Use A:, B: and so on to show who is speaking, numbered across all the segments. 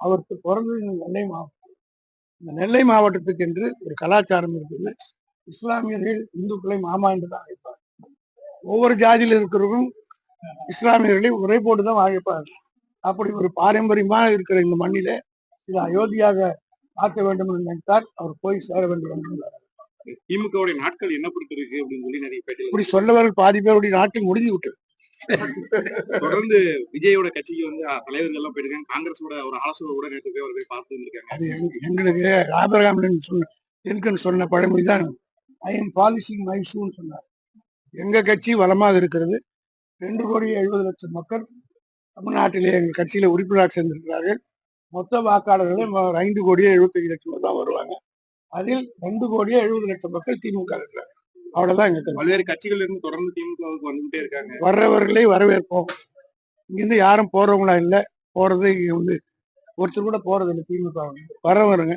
A: அவருக்கு பிறந்தது நெல்லை மாவட்டம் இந்த நெல்லை மாவட்டத்துக்கு என்று ஒரு கலாச்சாரம் இருக்குது இஸ்லாமியர்கள் இந்துக்களை மாமா என்று தான் அழைப்பார் ஒவ்வொரு ஜாதியில் இருக்கிறவரும் இஸ்லாமியர்களை உரை போட்டு தான் அழைப்பார் அப்படி ஒரு பாரம்பரியமா இருக்கிற இந்த மண்ணிலே இது அயோத்தியாக ஆக்க வேண்டும் என்று நினைத்தார் அவர் போய் சேர வேண்டும் என்று
B: திமுகவுடைய நாட்கள் என்ன பொறுத்திருக்கு அப்படின்னு சொல்லி நிறைய
A: இப்படி சொல்லவர்கள் பாதி பேருடைய நாட்டில் முடிஞ்சு விட்டது.
B: தொடர்ந்து விஜயோட கட்சிக்கு வந்து தலைவர்கள் எல்லாம் போயிருக்காங்க. காங்கிரஸோட ஒரு ஆலோசனை கூட நேற்று போய் அவர் போய் பார்த்து இருந்திருக்காங்க
A: அது எங்களுக்கு ஆபிரகாம் சொன்ன லிங்கன் சொன்ன பழமொழி தான் ஐ எம் பாலிசிங் மை ஷூன்னு சொன்னார். எங்க கட்சி வளமாக இருக்கிறது. ரெண்டு கோடி எழுபது லட்சம் மக்கள் தமிழ்நாட்டிலே எங்கள் கட்சியில உறுப்பினராக சேர்ந்திருக்கிறார்கள். மொத்த வாக்காளர்களும் ஐந்து கோடியே எழுபத்தஞ்சு லட்சம் தான் வருவாங்க. அதில் ரெண்டு கோடியே எழுபது லட்சம் மக்கள் திமுக இருக்கிறாங்க. அவ்வளவுதான் எங்க.
B: பல்வேறு கட்சிகள் இருந்து தொடர்ந்து திமுகவுக்கு வந்துகிட்டே இருக்காங்க.
A: வர்றவர்களை வரவேற்போம். இங்கிருந்து யாரும் போறவங்களா இல்ல போறது இங்க வந்து ஒருத்தர் கூட போறது இல்லை திமுக வர்றவருங்க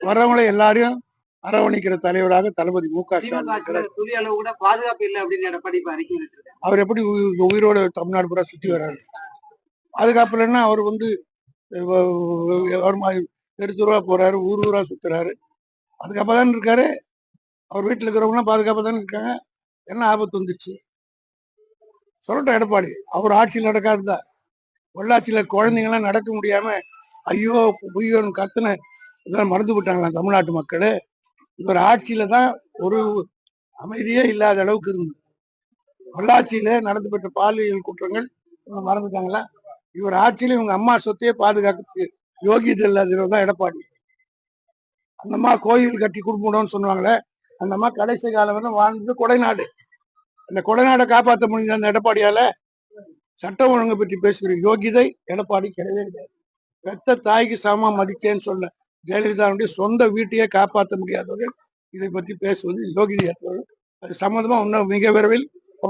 A: வர்றவங்களை எல்லாரையும் அரவணைக்கிற தலைவராக தளபதி மு க ஸ்டாலின்
C: பாதுகாப்பு
A: அவர் எப்படி உயி- உயிரோட தமிழ்நாடு பூரா சுத்தி வர்றாரு? அதுக்கப்புறம்னா அவர் வந்து அவர் மாதிரி தெரு தெருவா போறாரு ஊர் ஊரா சுத்துறாரு. அதுக்கப்புறம் தான் இருக்காரு அவர் வீட்டுல இருக்கிறவங்களாம் பாதுகாப்பாக தானே இருக்காங்க? என்ன ஆபத்து வந்துச்சு? சொல்லட்டும் எடப்பாடி அவர் ஆட்சியில் நடக்காதுதா? பொள்ளாச்சியில குழந்தைங்களாம் நடக்க முடியாம ஐயோ புய்யோன்னு கத்துன இதெல்லாம் மறந்து விட்டாங்களா தமிழ்நாட்டு மக்கள்? இவர் ஆட்சியில தான் ஒரு அமைதியே இல்லாத அளவுக்கு இருந்தது. பொள்ளாச்சியில நடந்து பெற்ற பாலியல் குற்றங்கள் இவங்க மறந்துட்டாங்களா? இவர் ஆட்சியில இவங்க அம்மா சொத்தையே பாதுகாக்கிறதுக்கு யோகியதை இல்லாதவர் தான் எடப்பாடி. அந்த அம்மா கோயில் கட்டி கொடுக்கணும்னு சொன்னாங்களே அந்த அம்மா கடைசி காலம் வரை வாழ்ந்தது கொடைநாடு. அந்த கொடைநாடை காப்பாற்ற முடிஞ்ச அந்த எடப்பாடியால சட்டம் ஒழுங்கு பற்றி பேசுகிற யோகிதை எடப்பாடி கிடையவே கிடையாது. பெத்த தாய்க்கு சமமா மதிக்கேன்னு சொல்ல ஜெயலலிதாவுடைய சொந்த வீட்டையே காப்பாற்ற முடியாதவர்கள் இதை பற்றி பேசுவது யோகிதை அது சம்மந்தமா இன்னும் மிக விரைவில்